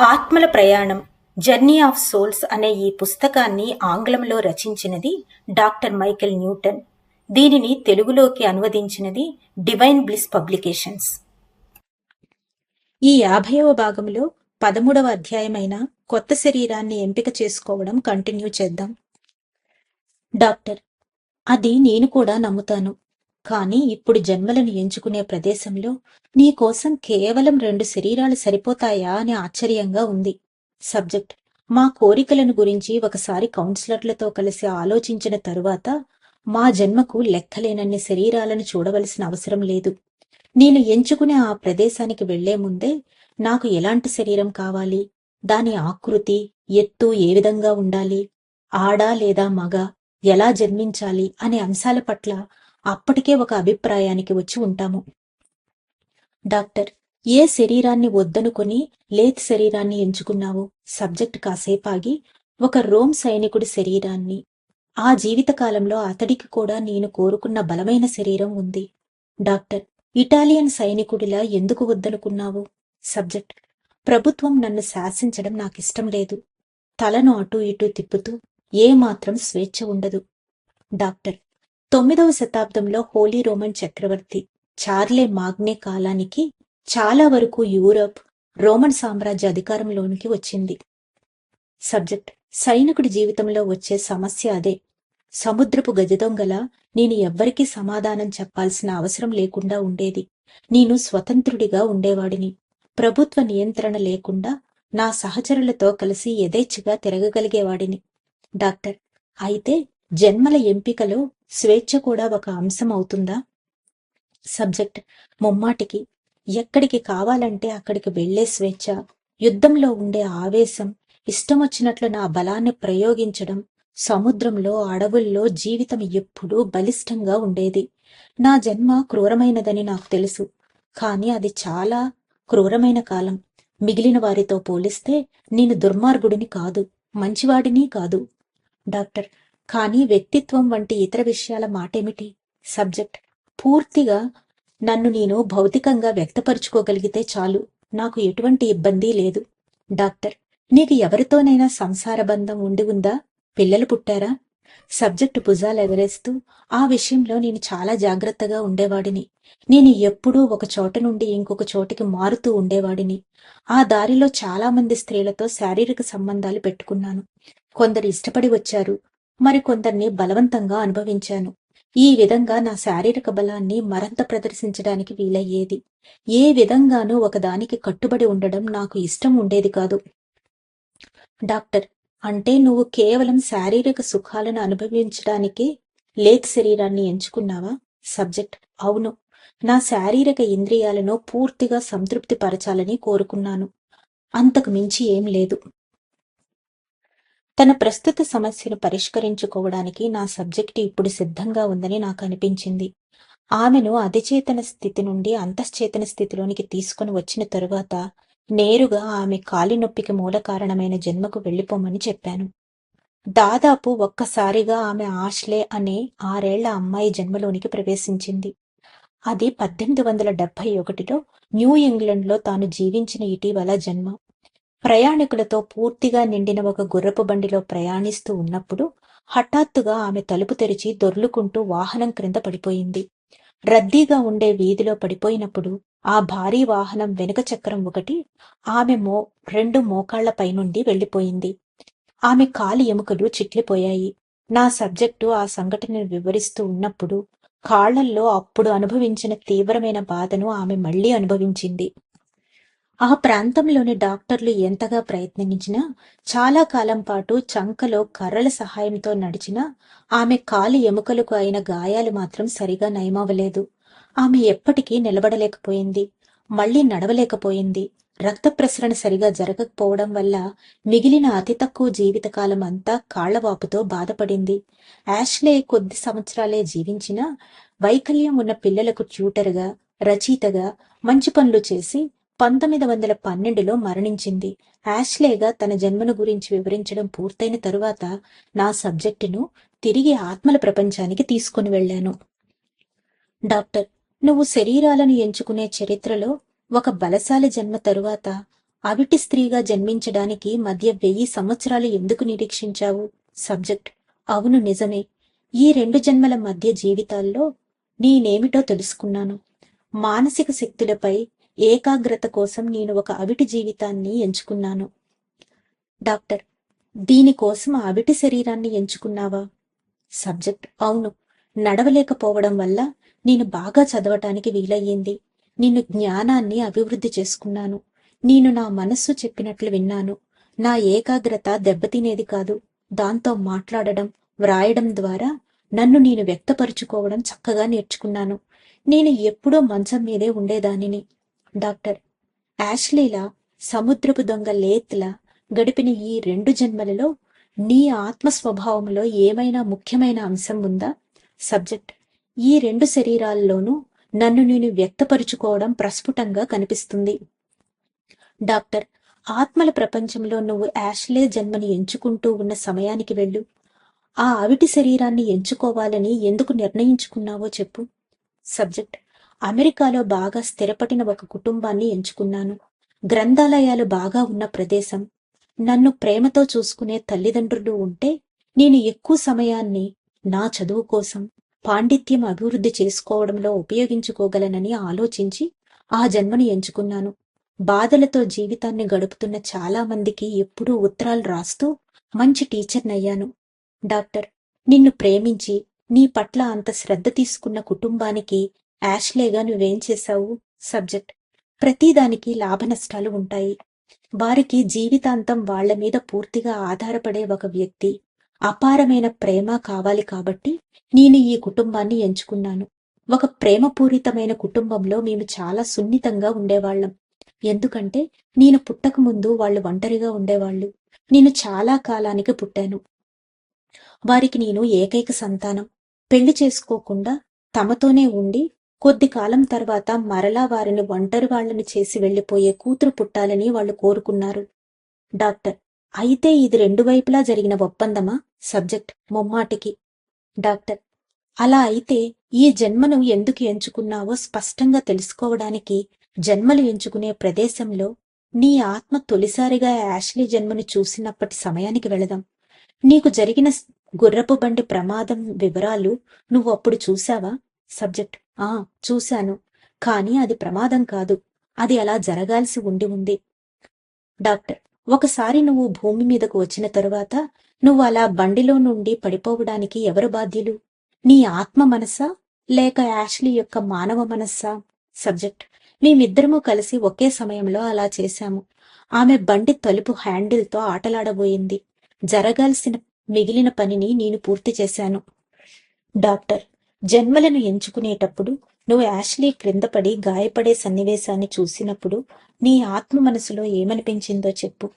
ఆత్మల ప్రయాణం journey of souls అనే ఈ పుస్తకాన్ని ఆంగ్లంలో రచించినది డాక్టర్ మైకెల్ న్యూటన్. దీనిని తెలుగులోకి అనువదించినది డివైన్ బ్లిస్ పబ్లికేషన్స్. ఈ యాభైవ భాగంలో పదమూడవ అధ్యాయమైన కొత్త శరీరాన్ని ఎంపిక చేసుకోవడం కంటిన్యూ చేద్దాం. డాక్టర్ అది నేను కూడా నమ్ముతాను. కానీ ఇప్పుడు జన్మలను ఎంచుకునే ప్రదేశంలో నీ కోసం కేవలం రెండు శరీరాలు సరిపోతాయా అని ఆశ్చర్యంగా ఉంది. సబ్జెక్ట్. మా కోరికలను గురించి ఒకసారి కౌన్సిలర్లతో కలిసి ఆలోచించిన తరువాత మా జన్మకు లెక్కలేనన్ని శరీరాలను చూడవలసిన అవసరం లేదు. నేను ఎంచుకునే ఆ ప్రదేశానికి వెళ్ళే ముందే నాకు ఎలాంటి శరీరం కావాలి? దాని ఆకృతి ఎత్తు ఏ విధంగా ఉండాలి? ఆడ లేదా మగ? ఎలా జన్మించాలి? అనే అంశాల పట్ల అప్పటికే ఒక అభిప్రాయానికి వచ్చి ఉంటాము. డాక్టర్ ఏ శరీరాన్ని వద్దనుకొని లేత్ శరీరాన్ని ఎంచుకున్నావు? సబ్జెక్ట్ కాసేపాగి ఒక రోమ్ సైనికుడి శరీరాన్ని. ఆ జీవితకాలంలో అతడికి కూడా నేను కోరుకున్న బలమైన శరీరం ఉంది. డాక్టర్ ఇటాలియన్ సైనికుడిలా ఎందుకు వద్దనుకున్నావు? సబ్జెక్ట్ ప్రభుత్వం నన్ను శాసించడం నాకిష్టం లేదు. తలను అటూ ఇటూ తిప్పుతూ ఏ మాత్రం స్వేచ్ఛ ఉండదు. డాక్టర్ తొమ్మిదవ శతాబ్దంలో హోలీ రోమన్ చక్రవర్తి చార్లే మాగ్నే కాలానికి చాలా వరకు యూరప్ రోమన్ సామ్రాజ్య అధికారంలోనికి వచ్చింది. సబ్జెక్ట్ సైనికుడి జీవితంలో వచ్చే సమస్య అదే. సముద్రపు గజదొంగల నేను ఎవ్వరికీ సమాధానం చెప్పాల్సిన అవసరం లేకుండా ఉండేది. నేను స్వతంత్రుడిగా ఉండేవాడిని. ప్రభుత్వ నియంత్రణ లేకుండా నా సహచరులతో కలిసి యథేచ్ఛగా తిరగగలిగేవాడిని. డాక్టర్ అయితే జన్మల ఎంపికలో స్వేచ్ఛ కూడా ఒక అంశం అవుతుందా? సబ్జెక్ట్. ముమ్మాటికి ఎక్కడికి కావాలంటే అక్కడికి వెళ్ళే స్వేచ్ఛ. యుద్ధంలో ఉండే ఆవేశం ఇష్టం వచ్చినట్లు నా బలాన్ని ప్రయోగించడం సముద్రంలో అడవుల్లో జీవితం ఎప్పుడూ బలిష్టంగా ఉండేది. నా జన్మ క్రూరమైనదని నాకు తెలుసు కానీ అది చాలా క్రూరమైన కాలం. మిగిలిన వారితో పోలిస్తే నేను దుర్మార్గుడిని కాదు మంచివాడిని కాదు. డాక్టర్ కానీ వ్యక్తిత్వం వంటి ఇతర విషయాల మాటేమిటి? సబ్జెక్ట్. పూర్తిగా నన్ను నేను భౌతికంగా వ్యక్తపరుచుకోగలిగితే చాలు. నాకు ఎటువంటి ఇబ్బంది లేదు. డాక్టర్. నీకు ఎవరితోనైనా సంసార బంధం ఉండి ఉందా? పిల్లలు పుట్టారా? సబ్జెక్టు భుజాలు ఎగరేస్తూ ఆ విషయంలో నేను చాలా జాగ్రత్తగా ఉండేవాడిని. నేను ఎప్పుడూ ఒక చోట నుండి ఇంకొక చోటికి మారుతూ ఉండేవాడిని. ఆ దారిలో చాలా మంది స్త్రీలతో శారీరక సంబంధాలు పెట్టుకున్నాను. కొందరు ఇష్టపడి వచ్చారు. మరికొందరిని బలవంతంగా అనుభవించాను. ఈ విధంగా నా శారీరక బలాన్ని మరంత ప్రదర్శించడానికి వీలయ్యేది. ఏ విధంగానూ ఒకదానికి కట్టుబడి ఉండడం నాకు ఇష్టం ఉండేది కాదు. డాక్టర్ అంటే నువ్వు కేవలం శారీరక సుఖాలను అనుభవించడానికి లేత్ శరీరాన్ని ఎంచుకున్నావా? సబ్జెక్ట్ అవును. నా శారీరక ఇంద్రియాలను పూర్తిగా సంతృప్తిపరచాలని కోరుకున్నాను. అంతకు మించి ఏం లేదు. తన ప్రస్తుత సమస్యను పరిష్కరించుకోవడానికి నా సబ్జెక్టు ఇప్పుడు సిద్ధంగా ఉందని నాకు అనిపించింది. ఆమెను అధిచేతన స్థితి నుండి అంతశ్చేతన స్థితిలోనికి తీసుకుని వచ్చిన తరువాత నేరుగా ఆమె కాలి నొప్పికి మూల కారణమైన జన్మకు వెళ్ళిపోమని చెప్పాను. దాదాపు ఒక్కసారిగా ఆమె ఆష్లే అనే ఆరేళ్ళ అమ్మాయి జన్మలోనికి ప్రవేశించింది. అది పద్దెనిమిది వందల డెబ్బై ఒకటిలో న్యూ ఇంగ్లండ్లో తాను జీవించిన ఇటీవల జన్మ. ప్రయాణికులతో పూర్తిగా నిండిన ఒక గుర్రపు బండిలో ప్రయాణిస్తూ ఉన్నప్పుడు హఠాత్తుగా ఆమె తలుపు తెరిచి దొర్లుకుంటూ వాహనం క్రింద పడిపోయింది. రద్దీగా ఉండే వీధిలో పడిపోయినప్పుడు ఆ భారీ వాహనం వెనుక చక్రం ఒకటి ఆమె మో రెండు మోకాళ్ళపై నుండి వెళ్ళిపోయింది ఆమె కాలి ఎముకలు చిట్లిపోయాయి. నా సబ్జెక్టు ఆ సంఘటనను వివరిస్తూ ఉన్నప్పుడు కాళ్ళల్లో అప్పుడు అనుభవించిన తీవ్రమైన బాధను ఆమె మళ్ళీ అనుభవించింది. ఆ ప్రాంతంలోని డాక్టర్లు ఎంతగా ప్రయత్నించినా చాలా కాలం పాటు చంకలో కర్రల సహాయంతో నడిచినా ఆమె కాలి ఎముకలకు అయిన గాయాలు మాత్రం సరిగా నయమవలేదు ఆమె ఎప్పటికీ నిలబడలేకపోయింది. మళ్ళీ నడవలేకపోయింది. రక్త ప్రసరణ సరిగా జరగకపోవడం వల్ల మిగిలిన అతి తక్కువ జీవితకాలం అంతా కాళ్ళవాపుతో బాధపడింది. యాష్లే కొద్ది సంవత్సరాలే జీవించినా వైకల్యం ఉన్న పిల్లలకు ట్యూటర్గా రచయితగా మంచి పనులు చేసి పంతొమ్మిది వందల పన్నెండులో మరణించింది. యాష్లేగా తన జన్మను గురించి వివరించడం పూర్తయిన తరువాత నా సబ్జెక్టును తిరిగి ఆత్మల ప్రపంచానికి తీసుకుని వెళ్ళాను. డాక్టర్ నువ్వు శరీరాలను ఎంచుకునే చరిత్రలో ఒక బలశాలి జన్మ తరువాత అవిటి స్త్రీగా జన్మించడానికి మధ్య వెయ్యి సంవత్సరాలు ఎందుకు నిరీక్షించావు? సబ్జెక్ట్ అవును నిజమే. ఈ రెండు జన్మల మధ్య జీవితాల్లో నేనేమిటో తెలుసుకున్నాను. మానసిక శక్తులపై ఏకాగ్రత కోసం నేను ఒక అవిటి జీవితాన్ని ఎంచుకున్నాను. డాక్టర్ దీనికోసం అవిటి శరీరాన్ని ఎంచుకున్నావా? సబ్జెక్ట్ అవును. నడవలేకపోవడం వల్ల నేను బాగా చదవటానికి వీలయ్యింది. నేను జ్ఞానాన్ని అభివృద్ధి చేసుకున్నాను. నేను నా మనస్సు చెప్పినట్లు విన్నాను. నా ఏకాగ్రత దెబ్బతినేది కాదు. దాంతో మాట్లాడడం వ్రాయడం ద్వారా నన్ను నేను వ్యక్తపరుచుకోవడం చక్కగా నేర్చుకున్నాను. నేను ఎప్పుడూ మంచం మీదే ఉండేదానిని. డాక్టర్. యాష్లీలా సముద్రపు దొంగ లేత్లా గడిపిన ఈ రెండు జన్మలలో నీ ఆత్మ స్వభావంలో ఏమైనా ముఖ్యమైన అంశం ఉందా? సబ్జెక్ట్. ఈ రెండు శరీరాల్లోనూ నన్ను నేను వ్యక్తపరుచుకోవడం ప్రస్ఫుటంగా కనిపిస్తుంది. డాక్టర్. ఆత్మల ప్రపంచంలో నువ్వు యాష్లే జన్మని ఎంచుకుంటూ ఉన్న సమయానికి వెళ్ళు. ఆ అవిటి శరీరాన్ని ఎంచుకోవాలని ఎందుకు నిర్ణయించుకున్నావో చెప్పు. సబ్జెక్ట్. అమెరికాలో బాగా స్థిరపడిన ఒక కుటుంబాన్ని ఎంచుకున్నాను. గ్రంథాలయాలు బాగా ఉన్న ప్రదేశం. నన్ను ప్రేమతో చూసుకునే తల్లిదండ్రులు ఉంటే నేను ఎక్కువ సమయాన్ని నా చదువు కోసం పాండిత్యం అభివృద్ధి చేసుకోవడంలో ఉపయోగించుకోగలనని ఆలోచించి ఆ జన్మని ఎంచుకున్నాను. బాధలతో జీవితాన్ని గడుపుతున్న చాలా మందికి ఎప్పుడూ ఉత్తరాలు రాస్తూ మంచి టీచర్నయ్యాను. డాక్టర్ నిన్ను ప్రేమించి నీ పట్ల అంత శ్రద్ధ తీసుకున్న కుటుంబానికి యాష్లేగా నువ్వేం చేశావు? సబ్జెక్ట్ ప్రతిదానికి లాభ నష్టాలు ఉంటాయి. వారికి జీవితాంతం వాళ్ళ మీద పూర్తిగా ఆధారపడే ఒక వ్యక్తి. అపారమైన ప్రేమ కావాలి కాబట్టి నేను ఈ కుటుంబాన్ని ఎంచుకున్నాను. ఒక ప్రేమపూరితమైన కుటుంబంలో మేము చాలా సున్నితంగా ఉండేవాళ్ళం ఎందుకంటే నేను పుట్టక ముందు వాళ్ళు ఒంటరిగా ఉండేవాళ్ళు. నేను చాలా కాలానికి పుట్టాను. వారికి నేను ఏకైక సంతానం. పెళ్ళి చేసుకోకుండా తమతోనే ఉండి కొద్ది కాలం తర్వాత మరలా వారిని ఒంటరి వాళ్ళని చేసి వెళ్ళిపోయే కూతురు పుట్టాలని వాళ్ళు కోరుకున్నారు. డాక్టర్ అయితే ఇది రెండు వైపులా జరిగిన ఒప్పందమా? సబ్జెక్ట్ ముమ్మాటికి. డాక్టర్ అలా అయితే ఈ జన్మను ఎందుకు ఎంచుకున్నావో స్పష్టంగా తెలుసుకోవడానికి జన్మలు ఎంచుకునే ప్రదేశంలో నీ ఆత్మ తొలిసారిగా యాష్లీ జన్మను చూసినప్పటి సమయానికి వెళదాం. నీకు జరిగిన గుర్రపు బండి ప్రమాదం వివరాలు నువ్వు అప్పుడు చూశావా? సబ్జెక్ట్ ఆ చూశాను. కానీ అది ప్రమాదం కాదు. అది అలా జరగాల్సి ఉండి ఉంది. డాక్టర్ ఒకసారి నువ్వు భూమి మీదకు వచ్చిన తరువాత నువ్వు అలా బండిలో నుండి పడిపోవడానికి ఎవరు బాధ్యులు? నీ ఆత్మ మనస్సా? లేక యాష్లీ యొక్క మానవ మనస్సా? సబ్జెక్ట్ మేమిద్దరము కలిసి ఒకే సమయంలో అలా చేశాము. ఆమె బండి తలుపు హ్యాండిల్తో ఆటలాడబోయింది. జరగాల్సిన మిగిలిన పనిని నేను పూర్తి చేశాను. డాక్టర్ జన్మలను ఎంచుకునేటప్పుడు నువ్వు యాష్లీ క్రిందపడి గాయపడే సన్నివేశాన్ని చూసినప్పుడు నీ ఆత్మ మనసులో ఏమనిపించిందో చెప్పు.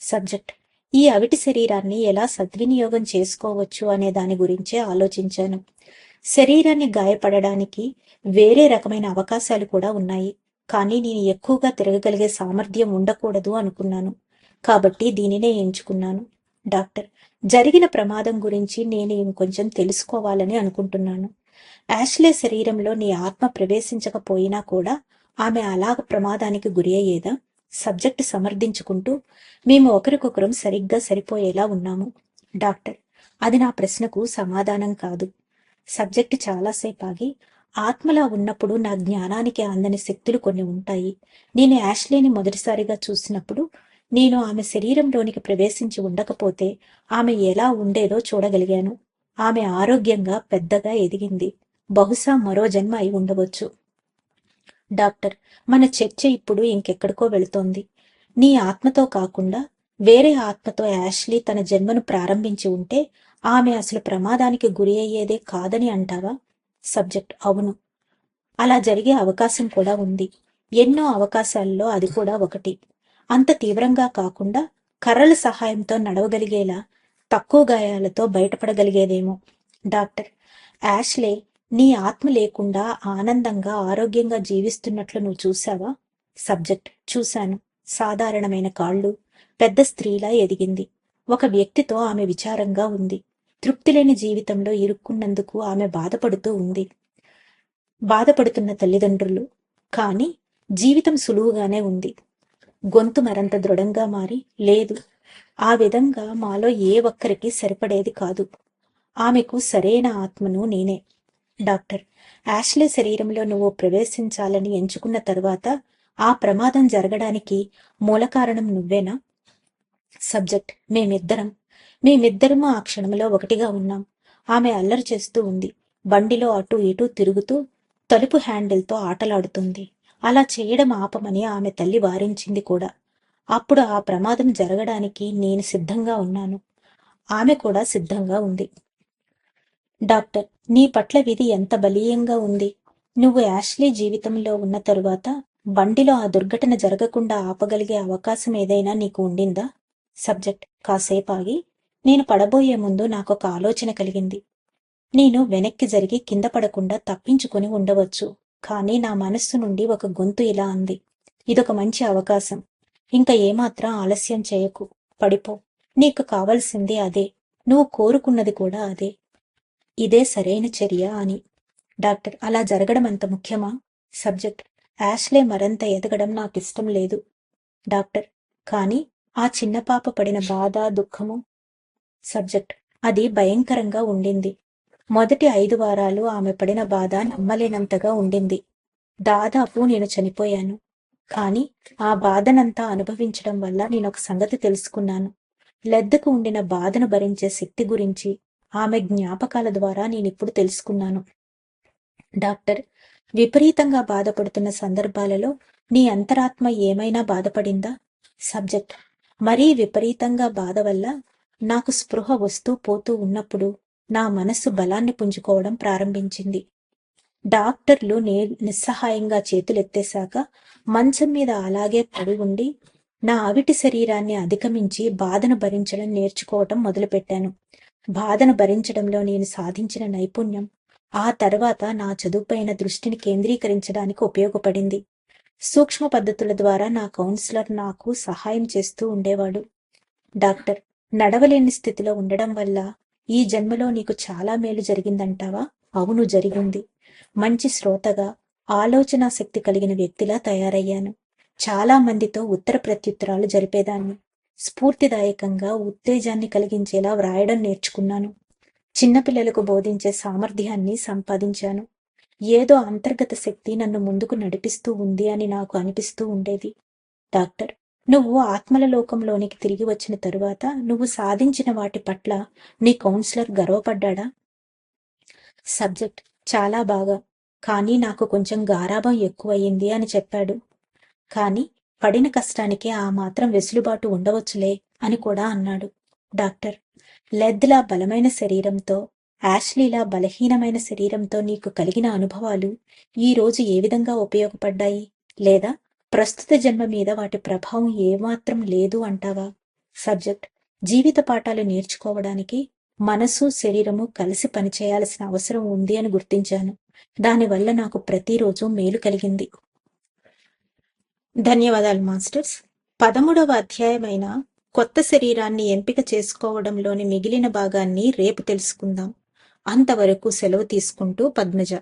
సబ్జెక్ట్. ఈ అవిటి శరీరాన్ని ఎలా సద్వినియోగం చేసుకోవచ్చు అనే దాని గురించే ఆలోచించాను. శరీరాన్ని గాయపడడానికి వేరే రకమైన అవకాశాలు కూడా ఉన్నాయి. కానీ నేను ఎక్కువగా తిరగగలిగే సామర్థ్యం ఉండకూడదు అనుకున్నాను. కాబట్టి దీనినే ఎంచుకున్నాను. డాక్టర్. జరిగిన ప్రమాదం గురించి నేను ఇంకొంచెం తెలుసుకోవాలని అనుకుంటున్నాను. యాష్లే శరీరంలో నీ ఆత్మ ప్రవేశించకపోయినా కూడా ఆమె అలాగ ప్రమాదానికి గురి అయ్యేదా సబ్జెక్ట్ సమర్థించుకుంటూ మేము ఒకరికొకరం సరిగ్గా సరిపోయేలా ఉన్నాము. డాక్టర్ అది నా ప్రశ్నకు సమాధానం కాదు. సబ్జెక్ట్ చాలాసేపు ఆగి ఆత్మలా ఉన్నప్పుడు నా జ్ఞానానికి అందని శక్తులు కొన్ని ఉంటాయి. నేను యాష్లేని మొదటిసారిగా చూసినప్పుడు నేను ఆమె శరీరంలోనికి ప్రవేశించి ఉండకపోతే ఆమె ఎలా ఉండేదో చూడగలిగాను. ఆమె ఆరోగ్యంగా పెద్దగా ఎదిగింది. బహుశా మరో జన్మ అయి ఉండవచ్చు. డాక్టర్ మన చర్చ ఇప్పుడు ఇంకెక్కడికో వెళుతోంది. నీ ఆత్మతో కాకుండా వేరే ఆత్మతో యాష్లీ తన జన్మను ప్రారంభించి ఉంటే ఆమె అసలు ప్రమాదానికి గురి అయ్యేదే కాదని అంటావా? సబ్జెక్ట్ అవును. అలా జరిగే అవకాశం కూడా ఉంది. ఎన్నో అవకాశాల్లో అది కూడా ఒకటి. అంత తీవ్రంగా కాకుండా కర్రల సహాయంతో నడవగలిగేలా తక్కువ గాయాలతో బయటపడగలిగేదేమో. డాక్టర్ యాష్లే నీ ఆత్మ లేకుండా ఆనందంగా ఆరోగ్యంగా జీవిస్తున్నట్లు నువ్వు చూసావా సబ్జెక్ట్ చూశాను. సాధారణమైన కాళ్ళు పెద్ద స్త్రీలా ఎదిగింది. ఒక వ్యక్తితో ఆమె విచారంగా ఉంది. తృప్తి లేని జీవితంలో ఇరుక్కున్నందుకు ఆమె బాధపడుతూ ఉంది. బాధపడుతున్న తల్లిదండ్రులు. కానీ జీవితం సులువుగానే ఉంది. గొంతు మరంత దృఢంగా మారి లేదు ఆ విధంగా మాలో ఏ ఒక్కరికి సరిపడేది కాదు. ఆమెకు సరైన ఆత్మను నేనే. డాక్టర్ యాష్లే శరీరంలో నువ్వు ప్రవేశించాలని ఎంచుకున్న తర్వాత ఆ ప్రమాదం జరగడానికి మూల కారణం నువ్వేనా? సబ్జెక్ట్ మేమిద్దరం. మేమిద్దరము ఆ క్షణంలో ఒకటిగా ఉన్నాం. ఆమె అల్లరి చేస్తూ ఉంది. బండిలో అటు ఇటు తిరుగుతూ తలుపు హ్యాండిల్తో ఆటలాడుతుంది. అలా చేయడం ఆపమని ఆమె తల్లి వారించింది కూడా. అప్పుడు ఆ ప్రమాదం జరగడానికి నేను సిద్ధంగా ఉన్నాను. ఆమె కూడా సిద్ధంగా ఉంది. డాక్టర్ నీ పట్ల విధి ఎంత బలీయంగా ఉంది? నువ్వు యాష్లీ జీవితంలో ఉన్న తరువాత బండిలో ఆ దుర్ఘటన జరగకుండా ఆపగలిగే అవకాశం ఏదైనా నీకు ఉండిందా? సబ్జెక్ట్ కాసేపు ఆగి నేను పడబోయే ముందు నాకు ఒక ఆలోచన కలిగింది. నేను వెనక్కి జరిగి కింద పడకుండా తప్పించుకొని ఉండవచ్చు కానీ నా మనస్సు నుండి ఒక గొంతు ఇలా అంది. ఇదొక మంచి అవకాశం. ఇంకా ఏమాత్రం ఆలస్యం చేయకు. పడిపో. నీకు కావలసింది అదే. నువ్వు కోరుకున్నది కూడా అదే. ఇదే సరైన చర్య అని. డాక్టర్ అలా జరగడం అంత ముఖ్యమా? సబ్జెక్ట్. యాష్లే మరంత ఎదగడం నాకు ఇష్టం లేదు. డాక్టర్ కానీ ఆ చిన్న పాప పడిన బాధ దుఃఖము? సబ్జెక్ట్. అది భయంకరంగా ఉండింది. మొదటి ఐదు వారాలు ఆమె పడిన బాధ నమ్మలేనంతగా ఉండింది. దాదాపు నేను చనిపోయాను. కానీ ఆ బాధనంతా అనుభవించడం వల్ల నేను ఒక సంగతి తెలుసుకున్నాను. లెద్దకు ఉండిన బాధను భరించే శక్తి గురించి ఆమె జ్ఞాపకాల ద్వారా నేనిప్పుడు తెలుసుకున్నాను. డాక్టర్ విపరీతంగా బాధపడుతున్న సందర్భాలలో నీ అంతరాత్మ ఏమైనా బాధపడిందా? సబ్జెక్ట్ మరీ విపరీతంగా బాధ వల్ల నాకు స్పృహ వస్తూ పోతూ ఉన్నప్పుడు నా మనస్సు బలాన్ని పుంజుకోవడం ప్రారంభించింది. డాక్టర్లు నే నిస్సహాయంగా చేతులెత్తేశాక మంచం మీద అలాగే పడి ఉండి నా అవిటి శరీరాన్ని అధిగమించి బాధను భరించడం నేర్చుకోవటం మొదలుపెట్టాను. బాధను భరించడంలో నేను సాధించిన నైపుణ్యం ఆ తర్వాత నా చదువుపైన దృష్టిని కేంద్రీకరించడానికి ఉపయోగపడింది. సూక్ష్మ పద్ధతుల ద్వారా నా కౌన్సిలర్ నాకు సహాయం చేస్తూ ఉండేవాడు. డాక్టర్ నడవలేని స్థితిలో ఉండడం వల్ల ఈ జన్మలో నీకు చాలా మేలు జరిగిందంటావా? అవును జరిగింది. మంచి శ్రోతగా ఆలోచనా శక్తి కలిగిన వ్యక్తిలా తయారయ్యాను. చాలా మందితో ఉత్తర ప్రత్యుత్తరాలు జరిపేదాన్ని. స్ఫూర్తిదాయకంగా ఉత్తేజాన్ని కలిగించేలా వ్రాయడం నేర్చుకున్నాను. చిన్నపిల్లలకు బోధించే సామర్థ్యాన్ని సంపాదించాను. ఏదో అంతర్గత శక్తి నన్ను ముందుకు నడిపిస్తూ ఉంది అని నాకు అనిపిస్తూ ఉండేది. డాక్టర్ నువ్వు ఆత్మల లోకంలోనికి తిరిగి వచ్చిన తరువాత నువ్వు సాధించిన వాటి పట్ల నీ కౌన్సిలర్ గర్వపడ్డా సబ్జెక్ట్ చాలా బాగా. కానీ నాకు కొంచెం గారాభం ఎక్కువయ్యింది అని చెప్పాడు. కానీ పడిన కష్టానికి ఆ మాత్రం వెసులుబాటు ఉండవచ్చులే అని కూడా అన్నాడు. డాక్టర్ లెద్లా బలమైన శరీరంతో యాష్లీలా బలహీనమైన శరీరంతో నీకు కలిగిన అనుభవాలు ఈ రోజు ఏ విధంగా ఉపయోగపడ్డాయి? లేదా ప్రస్తుత జన్మ మీద వాటి ప్రభావం ఏమాత్రం లేదు అంటావా? సబ్జెక్ట్ జీవిత పాఠాలు నేర్చుకోవడానికి మనసు శరీరము కలిసి పనిచేయాల్సిన అవసరం ఉంది అని గుర్తించాను. దానివల్ల నాకు ప్రతిరోజు మేలు కలిగింది. ధన్యవాదాలు మాస్టర్స్. పదమూడవ అధ్యాయమైన కొత్త శరీరాన్ని ఎంపిక చేసుకోవడంలోని మిగిలిన భాగాన్ని రేపు తెలుసుకుందాం. అంతవరకు సెలవు తీసుకుంటూ పద్మజ.